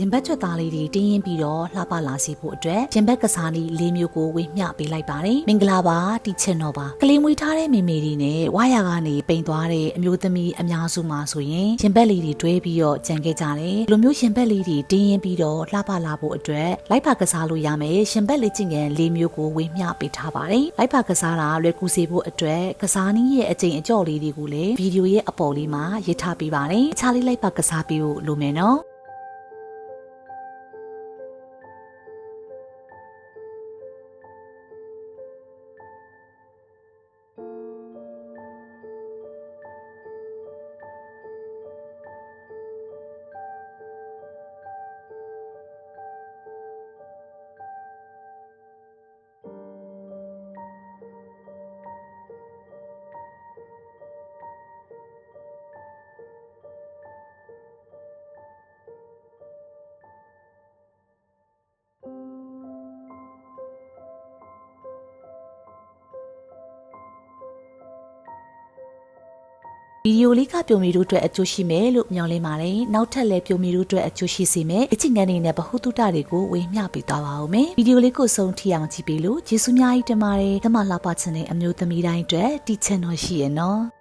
ရင်ဘတ်ချွတ်သားလေးတွေတင်းရင်ပြီးတော့လှပလာစေဖို့အတွက်ရင်ဘတ်ကစားနည်း၄မျိုးကိုဝေမျှပေးလိုက်ပါတယ်မင်္ဂလာပါတီချင်တော်ပါကလေးမွေးထားတဲ့မိမေတွေနဲ့ဝါယာကနေပိန်သွားတဲ့အမျိုးသမီးအများစုမှာဆိုရင်ရင်ဘတ်လေးတွေတွဲပြီးတော့ကြံခဲ့ကြတယ်ဒီလိုမျိုးရင်ဘတ်လေးတွေတင်းရင်ပြီးတော့လှပလာဖို့အတွက်လိုက်ပါကစားလို့ရမယ်ရင်ဘတ်လေးကျင့်ငယ်၄မျိုးကိုဝေမျှပေးထားပါတယ်လိုက်ပါကစားတာလွယ်ကူစေဖို့အတွက်ကစားနည်းရဲ့အကျင့်အကျော့လေးတွေကိုလည်းဗီဒီယိုရဲ့အပေါ်လေးမှာရေးထားပေးပါတယ်အခြားလေးလိုက်ပါကစားပေးဖို့လိုမယ်နော် ဗီဒီယိုလေးကပြုံမီတို့အတွက်အကျိုးရှိမယ်လို့မျှော်လင့်ပါတယ်။နောက်ထပ်လည်းပြုံမီတို့အတွက်အကျိုးရှိစေမယ်။အချင်းငန်းနေနဲ့ဗဟုသုတတွေကိုဝေမျှပေးသွားပါဦးမယ်။ဗီဒီယိုလေးကိုဆုံးထိအောင်ကြည့်ပေးလို့ကျေးဇူးများကြီးတင်ပါတယ်။ဓမ္မလှပချင်တဲ့အမျိုးသမီးတိုင်းအတွက်တီချင်တော်ရှိရနော်။